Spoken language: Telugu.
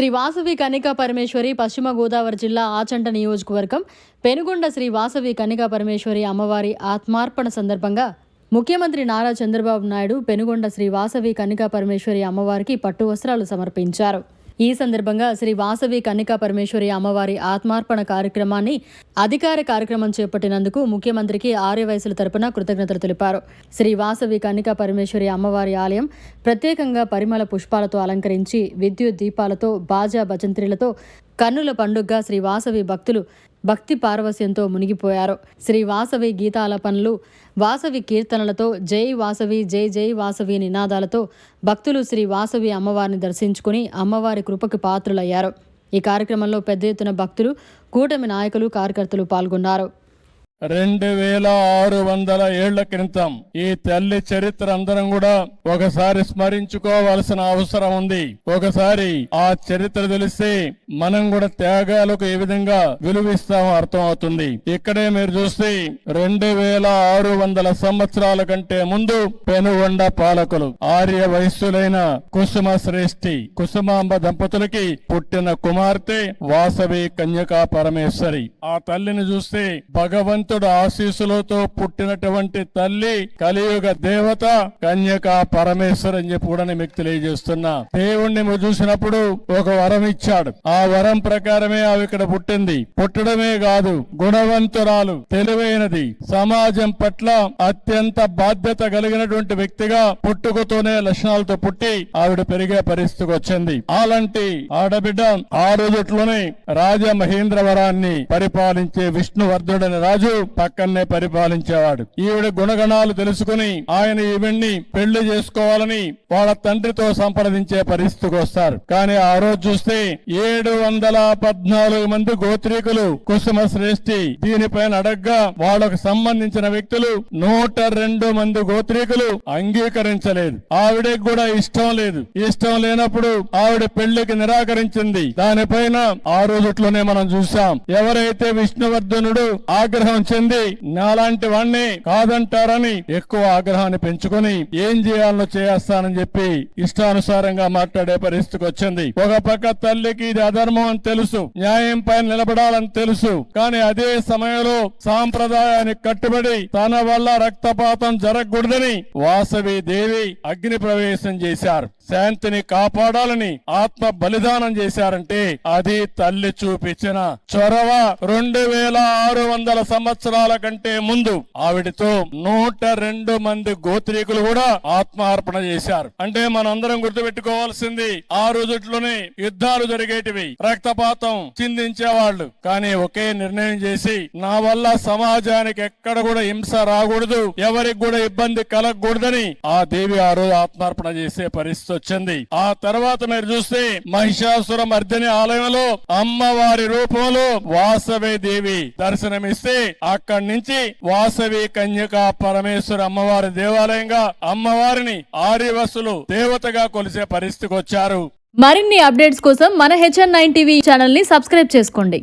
శ్రీ వాసవి కనికా పరమేశ్వరి పశ్చిమ గోదావరి జిల్లా ఆచంట నియోజకవర్గం పెనుగొండ శ్రీ వాసవి కనికా పరమేశ్వరి అమ్మవారి ఆత్మార్పణ సందర్భంగా ముఖ్యమంత్రి నారా చంద్రబాబు నాయుడు పెనుగొండ శ్రీ వాసవి కనికా పరమేశ్వరి అమ్మవారికి పట్టు వస్త్రాలు సమర్పించారు. ఈ సందర్భంగా శ్రీ వాసవి కన్నికా పరమేశ్వరి అమ్మవారి ఆత్మార్పణ కార్యక్రమాన్ని అధికార కార్యక్రమం చేపట్టినందుకు ముఖ్యమంత్రికి ఆర్య వయసుల తరపున కృతజ్ఞతలు తెలిపారు. శ్రీ వాసవి కన్నికా పరమేశ్వరి అమ్మవారి ఆలయం ప్రత్యేకంగా పరిమళ పుష్పాలతో అలంకరించి విద్యుత్ దీపాలతో బాజా భజంత్రిలతో కన్నుల పండుగగా శ్రీ వాసవి భక్తులు భక్తి పారవస్యంతో మునిగిపోయారు. శ్రీ వాసవి గీతాలపనలు వాసవి కీర్తనలతో జై వాసవి జై జై వాసవి నినాదాలతో భక్తులు శ్రీ వాసవి అమ్మవారిని దర్శించుకుని అమ్మవారి కృపకి పాత్రులయ్యారు. ఈ కార్యక్రమంలో పెద్ద ఎత్తున భక్తులు కూటమి నాయకులు కార్యకర్తలు పాల్గొన్నారు. రెండు వేల ఆరు వందల ఏళ్ళ క్రితం ఈ తల్లి చరిత్ర అందరం కూడా ఒకసారి స్మరించుకోవాల్సిన అవసరం ఉంది. ఒకసారి ఆ చరిత్ర తెలిస్తే మనం కూడా త్యాగాలకు ఏ విధంగా విలువిస్తామో అర్థం అవుతుంది ఇక్కడే మీరు చూస్తే రెండు వేల ఆరు వందల సంవత్సరాల కంటే ముందు పెనుగొండ పాలకులు ఆర్య వయస్సులైన కుసుమ శ్రేష్ఠి కుసుమాంబ దంపతులకి పుట్టిన కుమార్తె వాసవి కన్యకా పరమేశ్వరి. ఆ తల్లిని చూస్తే భగవంతుడు ఆశీస్సులతో పుట్టినటువంటి తల్లి కలియుగ దేవత కన్యక పరమేశ్వర్ అని చెప్పి కూడా మీకు తెలియజేస్తున్నా. దేవుణ్ణి చూసినప్పుడు ఒక వరం ఇచ్చాడు. ఆ వరం ప్రకారమే ఆమె ఇక్కడ పుట్టింది. పుట్టడమే కాదు గుణవంతురాలు తెలివైనది. సమాజం పట్ల అత్యంత బాధ్యత కలిగినటువంటి వ్యక్తిగా పుట్టుకతోనే లక్షణాలతో పుట్టి ఆవిడ పెరిగే పరిస్థితికి వచ్చింది. అలాంటి ఆడబిడ్డ ఆ రోజుట్లోనే రాజమహేంద్రవరాన్ని పరిపాలించే విష్ణువర్ధుడని రాజు పక్కనే పరిపాలించేవాడు. ఈవిడ గుణగణాలు తెలుసుకుని ఆయన ఈవిడ్ని పెళ్ళి చేసుకోవాలని వాళ్ళ తండ్రితో సంప్రదించే పరిస్థితికి వస్తారు. కానీ ఆ రోజు చూస్తే ఏడు వందల పద్నాలుగు మంది గోత్రీకులు కుసుమ శ్రేష్ఠి దీనిపైన అడగ్గా వాళ్ళకు సంబంధించిన వ్యక్తులు నూట రెండు మంది గోత్రీకులు అంగీకరించలేదు. ఆవిడకి కూడా ఇష్టం లేదు. ఇష్టం లేనప్పుడు ఆవిడ పెళ్ళికి నిరాకరించింది. దానిపైన ఆ రోజుట్లోనే మనం చూసాం ఎవరైతే విష్ణువర్ధనుడు ఆగ్రహం వచ్చింది నాలాంటి వాణ్ణి కాదంటారని ఎక్కువ ఆగ్రహాన్ని పెంచుకొని ఏం చేయాలో చేస్తానని చెప్పి ఇష్టానుసారంగా మాట్లాడే పరిస్థితికి వచ్చింది. ఒక పక్క తల్లికి ఇది అధర్మం అని తెలుసు న్యాయం పైన నిలబడాలని తెలుసు. కానీ అదే సమయంలో సాంప్రదాయానికి కట్టుబడి తన వల్ల రక్తపాతం జరగకూడదని వాసవి దేవి అగ్ని ప్రవేశం చేశారు. శాంతిని కాపాడాలని ఆత్మ బలిదానం చేశారంటే అది తల్లి చూపించిన చొరవ. రెండు వేల ఆరు వందల సంవత్సరం కంటే ముందు ఆవిడతో నూట రెండు మంది గోత్రీకులు కూడా ఆత్మార్పణ చేశారు. అంటే మనందరం గుర్తుపెట్టుకోవాల్సింది ఆ రోజుట్లోనే యుద్ధాలు జరిగేటివి. రక్తపాతం చిందించేవాళ్ళు. కానీ ఒకే నిర్ణయం చేసి నా వల్ల సమాజానికి ఎక్కడ కూడా హింస రాకూడదు ఎవరికి కూడా ఇబ్బంది కలగకూడదని ఆ దేవి ఆ రోజు ఆత్మార్పణ చేసే పరిస్థితి వచ్చింది. ఆ తర్వాత మీరు చూస్తే మహిషాసుర మర్దిని ఆలయంలో అమ్మవారి రూపంలో వాసవే దేవి దర్శనమిస్తే అక్కడి నుంచి వాసవి కన్యకా పరమేశ్వర అమ్మవారి దేవాలయంగా అమ్మవారిని ఆర్యవసులు దేవతగా కొలిసే పరిస్థితికి వచ్చారు. మరిన్ని అప్డేట్స్ కోసం మన హెచ్ఎన్ నైన్ టీవీ ఛానల్ని సబ్స్క్రైబ్ చేసుకోండి.